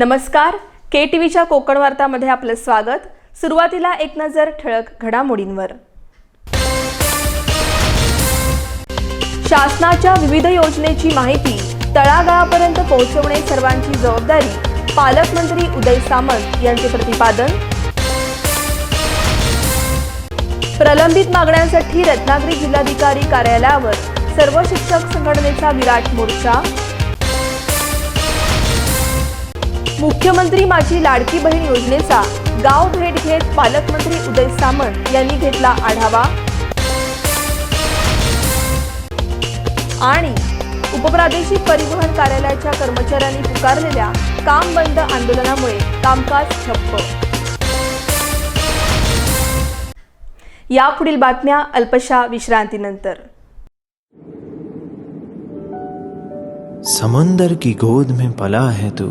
नमस्कार. के टी व्हीच्या कोकण वार्तामध्ये आपलं स्वागत. सुरुवातीला एक नजर ठळक घडामोडींवर. शासनाच्या विविध योजनेची माहिती तळागाळापर्यंत पोहोचवणे सर्वांची जबाबदारी पालकमंत्री उदय सामंत यांचे प्रतिपादन. प्रलंबित मागण्यांसाठी रत्नागिरी जिल्हाधिकारी कार्यालयावर सर्व शिक्षक संघटनेचा विराट मोर्चा. मुख्यमंत्री माझी लाडकी बहीण योजनेचा गाव भेट घेत पालकमंत्री उदय सामंत यांनी घेतला आढावा. आणि उपप्रादेशिक परिवहन कार्यालयाच्या कर्मचाऱ्यांनी पुकारलेल्या काम बंद आंदोलनामुळे कामकाज ठप्प. यापुढील बातम्या अल्पशा विश्रांतीनंतर. समंदर की गोद में पला है तू.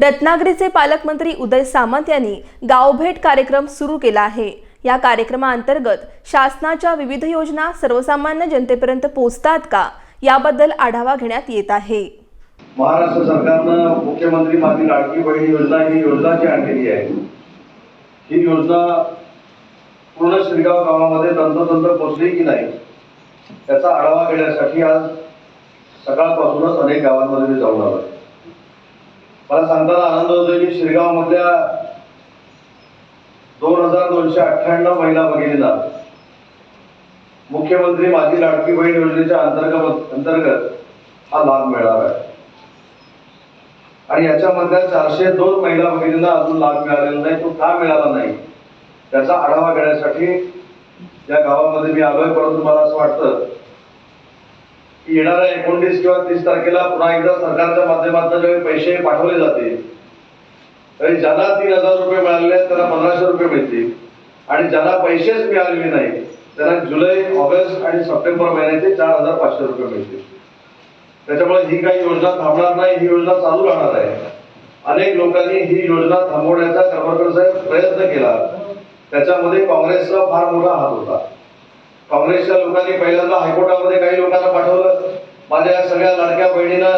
रत्नागिरीचे पालकमंत्री उदय सामंत यांनी गावभेट कार्यक्रम सुरू केला आहे. या कार्यक्रमाअंतर्गत शासनाच्या विविध योजना सर्वसामान्य जनतेपर्यंत पोहोचतात का याबद्दल आढावा घेण्यात येत आहे. महाराष्ट्र सरकारनं मुख्यमंत्री माझी लाडकी बहीण योजना ही योजना जी आणलेली आहे. ही योजना पूर्ण शिरगाव गावामध्ये तंत्रतंत्र पोचली की नाही त्याचा आढावा घेण्यासाठी आज सकाळपासूनच अनेक गावांमध्ये जाऊन आलो मला सांगताना आनंद होतोय की शिरगाव मधल्या दोन हजार दोनशे अठ्ठ्याण्णव महिला भगिनीला मुख्यमंत्री माझी लाडकी बहीण योजनेच्या अंतर्गत अंतर्गत हा लाभ मिळाला आहे. आणि याच्यामधल्या चारशे दोन महिला भगिनींना अजून लाभ मिळालेला नाही तो का मिळाला नाही त्याचा आढावा घेण्यासाठी या गावामध्ये मी आलोय परंतु मला असं वाटतं की येणाऱ्या एकोणतीस किंवा तीस तारखेला पुन्हा एकदा सरकारच्या माध्यमातून जेव्हा पैसे पाठवले जातील त्यावेळी ज्यांना तीन हजार रुपये मिळाले आहेत त्यांना पंधराशे रुपये मिळतील. आणि ज्यांना पैसेच मिळालेले नाही त्यांना जुलै ऑगस्ट आणि सप्टेंबर महिन्याचे चार हजार पाचशे रुपये मिळतील. त्याच्यामुळे ही काही योजना थांबणार नाही ही योजना चालू राहणार आहे. अनेक लोकांनी ही योजना थांबवण्याचा करमरकर साहेब प्रयत्न केला. त्याच्यामध्ये काँग्रेसचा फार मोठा हात होता. काँग्रेसच्या लोकांनी पहिल्यांदा हायकोर्टामध्ये काही लोकांना पाठवलं. माझ्या या सगळ्या लाडक्या बहिणींना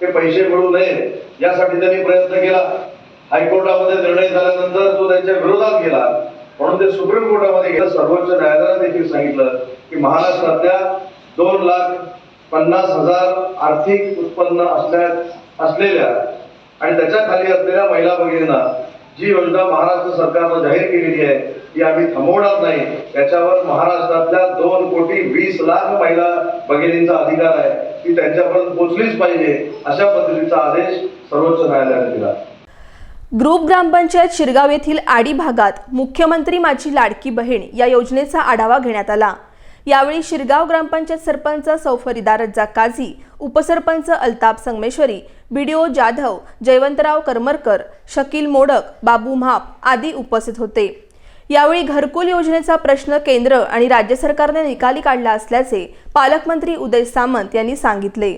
ते पैसे मिळू नये यासाठी त्यांनी प्रयत्न केला. हायकोर्टामध्ये निर्णय झाल्यानंतर तो त्यांच्या विरोधात गेला. म्हणून ते सुप्रीम कोर्टामध्ये गेलं. सर्वोच्च न्यायालयाने देखील सांगितलं की महाराष्ट्रातल्या दोन लाख पन्नास हजार आर्थिक उत्पन्न असल्या असलेल्या आणि त्याच्याखाली असलेल्या महिला भगिनींना जी योजना महाराष्ट्र सरकारनं जाहीर केलेली आहे ती आम्ही थांबवणार नाही. त्याच्यावर महाराष्ट्रातल्या दोन कोटी वीस लाख महिला भगिनींचा अधिकार आहे. ती त्यांच्यापर्यंत पोचलीच पाहिजे अशा पद्धतीचा आदेश सर्वोच्च न्यायालयाने दिला. ग्रुप ग्रामपंचायत शिरगाव येथील आडी भागात मुख्यमंत्री माझी लाडकी बहीण या योजनेचा आढावा घेण्यात आला. यावेळी शिरगाव ग्रामपंचायत सरपंच सौफरीदा रज्जा काझी उपसरपंच अल्ताप संगमेश्वरी बीडीओ जाधव जयवंतराव करमरकर शकील मोडक बाबू म्हाप आदी उपस्थित होते. यावेळी घरकुल योजनेचा प्रश्न केंद्र आणि राज्य सरकारने निकाली काढला असल्याचे पालकमंत्री उदय सामंत यांनी सांगितले.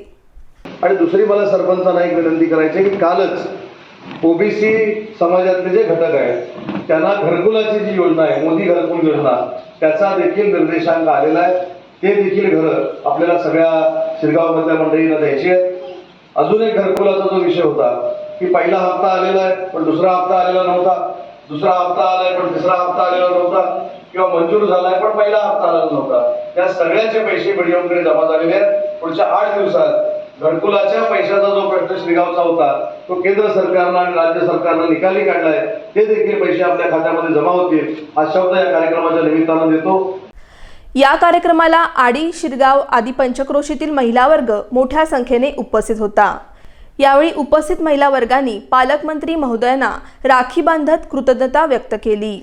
आणि दुसरी मला सरपंचांना एक विनंती करायची की कालच ओबीसी समाजातले जे घटक आहेत त्यांना घरकुलाची जी योजना आहे मोदी घरकुल योजना त्याचा देखील निर्देशांक आलेला आहे. ते देखील घरं आपल्याला सगळ्या शिरगावमधल्या मंडळींना द्यायची आहेत. अजून एक घरकुलाचा जो विषय होता की पहिला हप्ता आलेला आहे पण दुसरा हप्ता आलेला नव्हता. दुसरा हप्ता आलाय पण तिसरा हप्ता आलेला नव्हता. किंवा मंजूर झालाय पण पहिला हप्ता आलेला नव्हता. त्या सगळ्याचे पैसे बीडीओकडे जमा झालेले आहेत. पुढच्या आठ दिवसात घरकुलाच्या पैशाचा जो प्रश्न श्रीगावचा होता तो केंद्र सरकारनं आणि राज्य सरकारनं निकाली काढलाय. ते देखील पैसे आपल्या खात्यामध्ये जमा होतील. हा शब्द या कार्यक्रमाच्या निमित्तानं देतो. या कार्यक्रमाला आडी शिरगाव आदी पंचक्रोशीतील महिला वर्ग मोठ्या संख्येने उपस्थित होता. यावेळी उपस्थित महिला वर्गांनी पालकमंत्री महोदयांना राखी बांधत कृतज्ञता व्यक्त केली.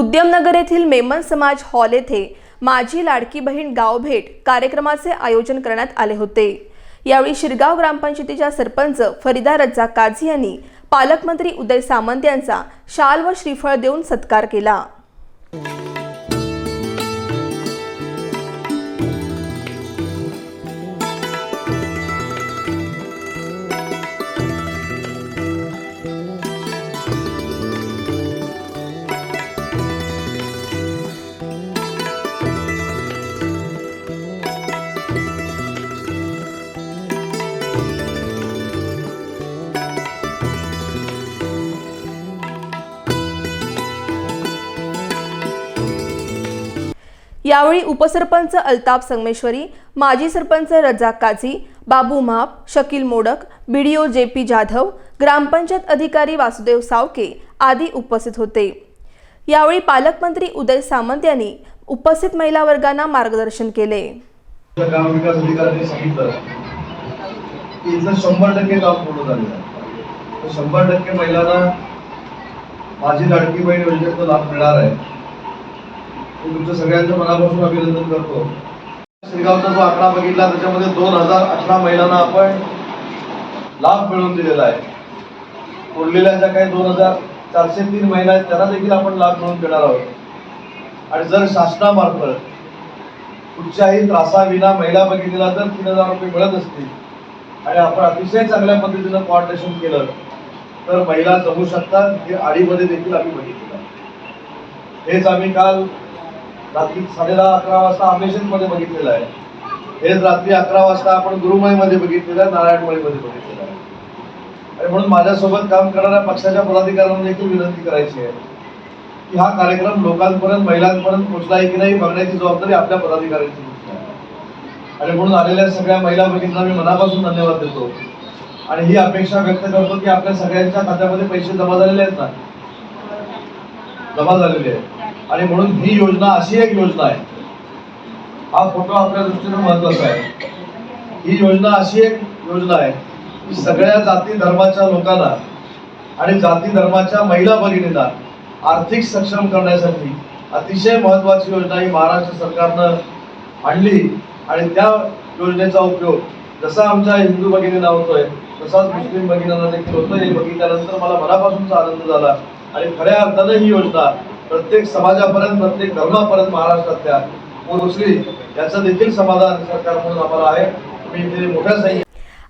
उद्यमनगर येथील मेमन समाज हॉल येथे माझी लाडकी बहीण गावभेट कार्यक्रमाचे आयोजन करण्यात आले होते. यावेळी शिरगाव ग्रामपंचायतीच्या सरपंच फरीदा रज्जा काझी यांनी पालकमंत्री उदय सामंत यांचा शाल व श्रीफळ देऊन सत्कार केला. यावेळी उपसरपंच अल्ताप संगमेश्वरी माजी sarpanch Rajak Kazi Babu Map Shakil Modak BDO J P Jadhav ग्रामपंचायत अधिकारी वासुदेव सावके आदी उपस्थित होते. यावेळी पालकमंत्री उदय सामंत यांनी उपस्थित महिला वर्गांना मार्गदर्शन केले. ग्राम अधिकाऱ्यांनी सांगितलं की इथं शंभर टक्के काम पूर्ण झालेलं आहे. शंभर टक्के महिलांना माझी लाडकी बहीण योजनेचा लाभ मिळणार आहे. मी तुमच्या सगळ्यांचं मनापासून अभिनंदन करतो. श्रीगावचा जो आकडा बघितला त्याच्यामध्ये दोन हजार अठरा महिलांना आपण लाभ मिळवून दिलेला आहे. उरलेल्या ज्या काही दोन हजार चारशे तीन महिला आहेत त्यांना देखील आपण लाभ मिळवून देणार आहोत. आणि जर शासनामार्फत कुठच्याही त्रासाविना महिला बघितलेला तर तीन हजार रुपये मिळत असतील. आणि आपण अतिशय चांगल्या पद्धतीनं कॉर्डिनेशन केलं तर महिला जमू शकतात. हे आडीमध्ये देखील आम्ही बघितलं हेच आम्ही काल रात्री साडे दहा अकरा वाजता अमेशनमध्ये बघितलेलं आहे. हेच रात्री अकरा वाजता आपण गुरुमाईमध्ये बघितलेलं आहे नारायणमळीमध्ये बघितलेलं आहे. आणि म्हणून माझ्यासोबत काम करणाऱ्या पक्षाच्या पदाधिकाऱ्यांना देखील विनंती करायची आहे की हा कार्यक्रम लोकांपर्यंत महिलांपर्यंत पोहोचला आहे की नाही बघण्याची जबाबदारी आपल्या पदाधिकाऱ्यांची आहे. आणि म्हणून आलेल्या सगळ्या महिला भगिनींना मी मनापासून धन्यवाद देतो. आणि ही अपेक्षा व्यक्त करतो की आपल्या सगळ्यांच्या खात्यामध्ये पैसे जमा झालेले आहेत ना? जमा झालेले आहेत. आणि म्हणून ही योजना अशी एक योजना आहे. हा फोटो आपल्या दृष्टीने महत्त्वाचा आहे. ही योजना अशी एक योजना आहे की सगळ्या जाती धर्माच्या लोकांना आणि जाती धर्माच्या महिला भगिनींना आर्थिक सक्षम करण्यासाठी अतिशय महत्वाची योजना ही महाराष्ट्र सरकारनं आणली आणि त्या योजनेचा उपयोग जसा आमच्या हिंदू भगिनींना होतोय तसाच मुस्लिम भगिनींना देखील होतोय. हे बघितल्यानंतर मला मनापासूनचा आनंद झाला आणि खऱ्या अर्थानं ही योजना प्रत्येक समाजापर्यंत प्रत्येक धर्मापर्यंत महाराष्ट्रातल्या पोहोचली याचं देखील समाधान सरकार म्हणून आम्हाला आहे. मी इथे मोठ्या संख्येने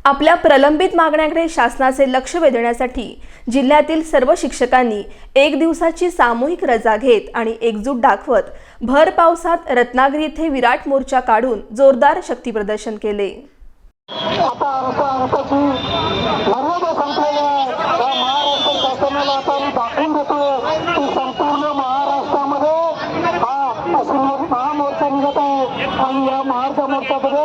आपल्या प्रलंबित मागण्याकडे शासनाचे लक्ष वेधण्यासाठी जिल्ह्यातील सर्व शिक्षकांनी एक दिवसाची सामूहिक रजा घेत आणि एकजूट दाखवत भर पावसात रत्नागिरी येथे विराट मोर्चा काढून जोरदार शक्तीप्रदर्शन केले. आता अर्थ अर्थाची मर्यादा संपलेल्या त्या महाराष्ट्र शासनाला आता मी दाखवून देतो की संपूर्ण महाराष्ट्रामध्ये हा अशी मोर- महामोर्चा निघत आहे आणि या महाराष्ट्र मोर्चामध्ये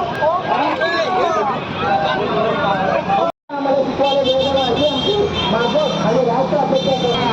आम्हाला शिकवायला वेळ दिला ही आमची मागं आणि राष्ट्र अपेक्षा करतो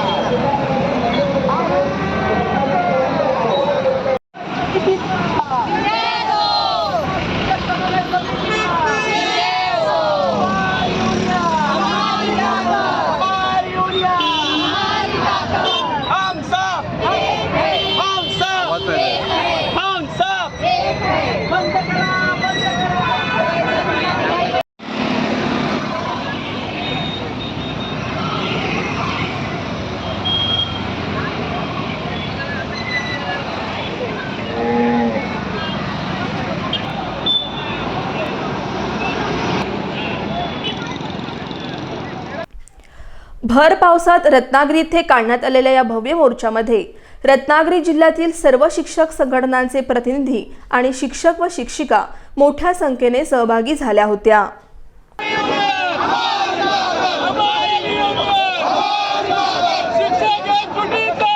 भर पावसात रत्नागिरी इथे काढण्यात आलेल्या या भव्य मोर्चामध्ये रत्नागिरी जिल्ह्यातील सर्व शिक्षक संघटनांचे प्रतिनिधी आणि शिक्षक व शिक्षिका मोठ्या संख्येने सहभागी झाल्या होत्या शिक्षक चुकीचा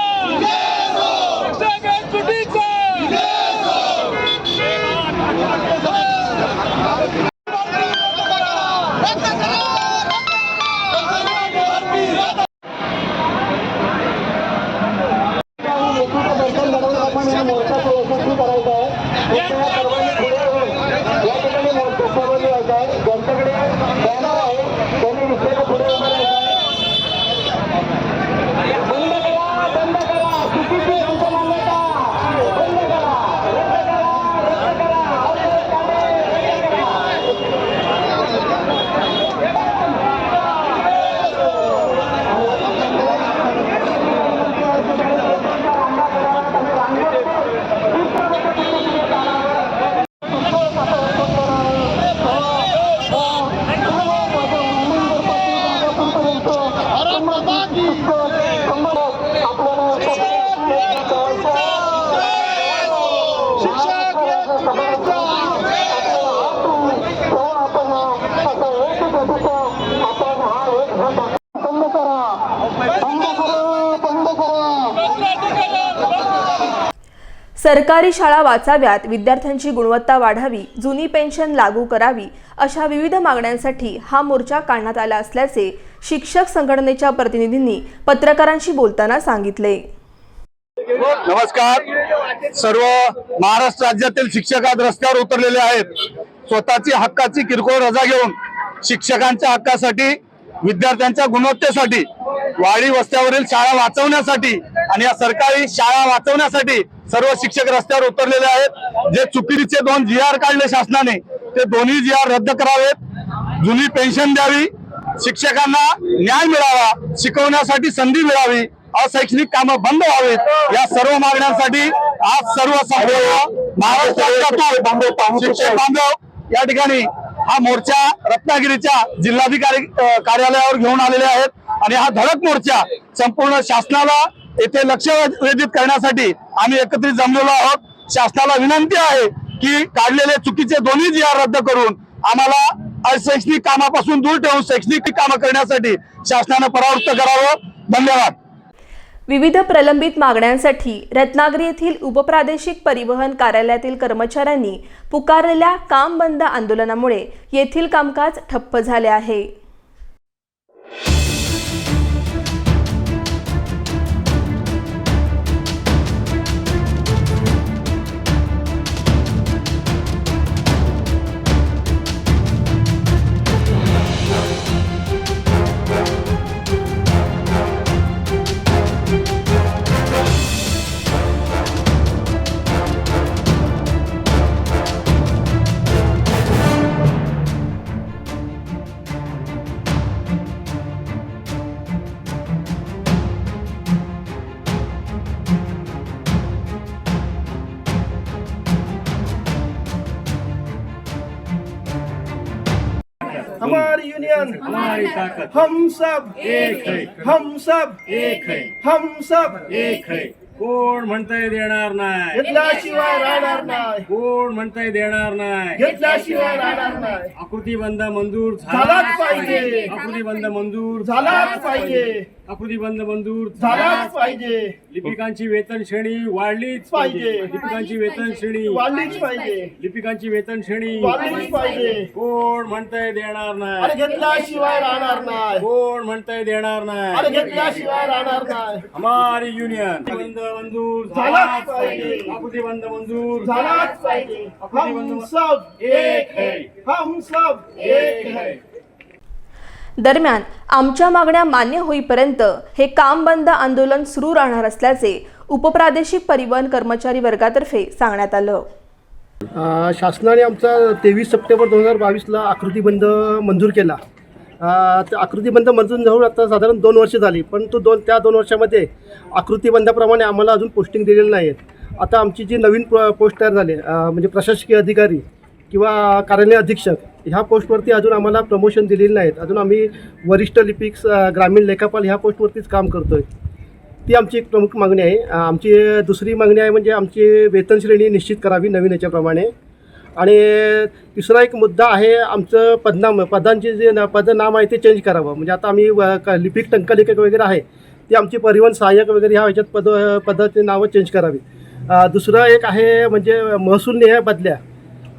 शिक्षक चुकीचा मोठीचं दर्शन घडवून आपण या मोर्चाचं यशस्वी करायचं आहे कृपया सर्वांनी पुढे येऊन या ठिकाणी मोर्चा सहभागी व्हायचा आहे ज्यांच्याकडे बॅनर आहे त्यांनी निश्चित पुढे उभं राहायचं आहे बंद करा बंद करा चुकीची यांचं मान्यता बंद करा रद्द करा रद्द करा आंदोलन काढे, रद्द करा बंद करा बंद करा बंद करा सरकारी शाळा वाचाव्यात विद्यार्थ्यांची गुणवत्ता वाढावी जुनी पेन्शन लागू करावी अशा विविध मागण्यांसाठी हा मोर्चा काढण्यात आला असल्याचे शिक्षक संघटनेच्या प्रतिनिधींनी पत्रकारांशी बोलताना सांगितले. नमस्कार. सर्व महाराष्ट्र राज्यातील शिक्षक आज रस्त्यावर उतरलेले आहेत. स्वतःची हक्काची किरकोळ रजा घेऊन शिक्षकांच्या हक्कासाठी विद्यार्थ्यांच्या गुणवत्तेसाठी वाडी वस्त्यावरील शाळा वाचवण्यासाठी आणि या सरकारी शाळा वाचवण्यासाठी सर्व शिक्षक रस्त्यावर उतरलेले आहेत. जे चुकीचे दोन जी आर काढले शासनाने ते दोन्ही जी आर रद्द करावेत. जुनी पेन्शन द्यावी. शिक्षकांना न्याय मिळावा. शिकवण्यासाठी संधी मिळावी. अशैक्षणिक कामं बंद व्हावीत. या सर्व मागण्यांसाठी आज सर्व महाराष्ट्रातून शिक्षक बांधव या ठिकाणी हा मोर्चा रत्नागिरीच्या जिल्हाधिकारी कार्यालयावर घेऊन आलेले आहेत. आणि हा धडक मोर्चा संपूर्ण शासनाला येथे लक्ष वेधित करण्यासाठी आम्ही एकत्रित जमलेलो आहोत. शासनाला विनंती आहे की काढलेले चुकीचे दोन्ही जी आर रद्द करून आम्हाला अशैक्षणिक कामापासून दूर ठेवून शैक्षणिक कामं करण्यासाठी शासनानं परावृत्त करावं. धन्यवाद. विविध प्रलंबित मागण्यांसाठी रत्नागिरी येथील उपप्रादेशिक परिवहन कार्यालयातील कर्मचाऱ्यांनी पुकारलेल्या काम बंद आंदोलनामुळे येथील कामकाज ठप्प झाले आहे. हमारी ताकत हम सब एक है. हम सब एक है. हम सब एक है. कोण म्हणताय देणार नाही? घेतल्याशिवाय राहणार नाही. कोण म्हणताय देणार नाही? घेतल्याशिवाय राहणार नाही. आकृतीबंध मंजूर झालाच पाहिजे. आकृतीबंध मंजूर झालाच पाहिजे. आकृतीबंध मंजूर. झालाच पाहिजे. लिपिकांची वेतन श्रेणी वाढलीच पाहिजे. लिपिकांची वेतन श्रेणी. वाढलीच पाहिजे. लिपिकांची वेतन श्रेणी. वाढलीच पाहिजे. कोण म्हणताय देणार अरे नाही घेतल्याशिवाय राहणार नाही. कोण म्हणताय देणार अरे नाही घेतल्याशिवाय राहणार नाही. हमारी युनियन बंद मंजूर. झालाच पाहिजे. आकृतीबंध मंजूर. झालाच पाहिजे. हम सब एक है. हम सब एक है. दरम्यान आमच्या मागण्या मान्य होईपर्यंत हे काम बंद आंदोलन सुरू राहणार असल्याचे उपप्रादेशिक परिवहन कर्मचारी वर्गातर्फे सांगण्यात आलं. शासनाने आमचा तेवीस सप्टेंबर दोन हजार बावीसला आकृतीबंध मंजूर केला. अ, त्या आकृतीबंध मंजूर जाऊन आता साधारण दोन वर्ष झाली पण तो दोन त्या दोन वर्षामध्ये आकृतीबंधाप्रमाणे आम्हाला अजून पोस्टिंग दिलेली नाही आहेत आता आमची जी नवीन पोस्ट तयार झाली म्हणजे प्रशासकीय अधिकारी किंवा कार्यालय अधीक्षक ह्या पोस्टवरती अजून आम्हाला प्रमोशन दिलेली नाहीत. अजून आम्ही वरिष्ठ लिपिक ग्रामीण लेखापाल ह्या पोस्टवरतीच काम करतो आहे ती आमची एक प्रमुख मागणी आहे. आमची दुसरी मागणी आहे म्हणजे आमची वेतन श्रेणी निश्चित करावी नवीन याच्याप्रमाणे. आणि तिसरा एक मुद्दा आहे आमचं पदनाम पदांचे जे न- पदनाम आहे ते चेंज करावं. म्हणजे आता आम्ही व- क- लिपिक टंकलेखक वगैरे आहे. ती आमची परिवहन सहाय्यक वगैरे ह्या ह्याच्यात पद पदाचे नावं चेंज करावी. दुसरं एक आहे म्हणजे महसूल निहाय बदल्या.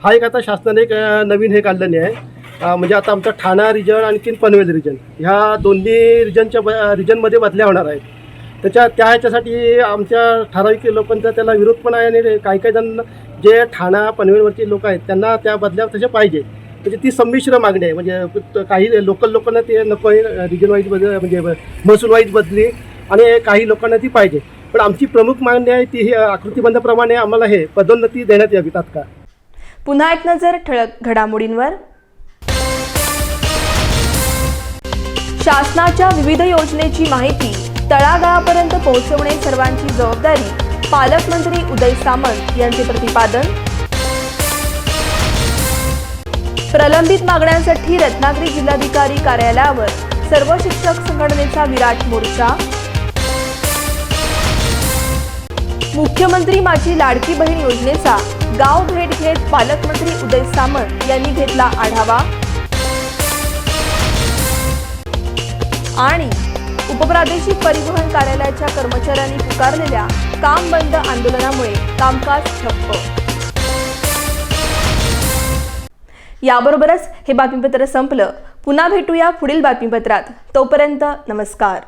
हा एक आता शासनाने एक नवीन हे काढलेले आहे. म्हणजे आता आमचा ठाणा रिजन आणखीन पनवेल रिजन ह्या दोन्ही रिजनच्या ब रिजनमध्ये बदल्या होणार आहेत. त्याच्या त्या ह्याच्यासाठी आमच्या ठराविक लोकांचा त्याला विरोध पण आहे आणि काही काही जण जे ठाणा पनवेलवरचे लोक आहेत त्यांना त्या बदल्या तशा पाहिजे. म्हणजे ती संमिश्र मागणी आहे. म्हणजे काही लोकल लोकांना ते नको आहे रिजन वाईज बदल म्हणजे महसूल वाईज बदली आणि काही लोकांना ती पाहिजे. पण आमची प्रमुख मागणी आहे ती ही आकृतीबंधाप्रमाणे आम्हाला हे पदोन्नती देण्यात यावी तात्काळ. पुन्हा एक नजर ठळक घडामोडींवर. शासनाच्या विविध योजनेची माहिती तळागाळापर्यंत पोहोचवणे सर्वांची जबाबदारी पालकमंत्री उदय सामंत यांचे प्रतिपादन. प्रलंबित मागण्यांसाठी रत्नागिरी जिल्हाधिकारी कार्यालयावर सर्व शिक्षक संघटनेचा विराट मोर्चा. मुख्यमंत्री माझी लाडकी बहीण योजनेचा गाव भेट घेत पालकमंत्री उदय सामंत यांनी घेतला आढावा. आणि उपप्रादेशिक परिवहन कार्यालयाच्या कर्मचाऱ्यांनी पुकारलेल्या काम बंद आंदोलनामुळे कामकाज ठप्प. याबरोबरच हे बातमीपत्र संपलं. पुन्हा भेटूया पुढील बातमीपत्रात. तोपर्यंत नमस्कार.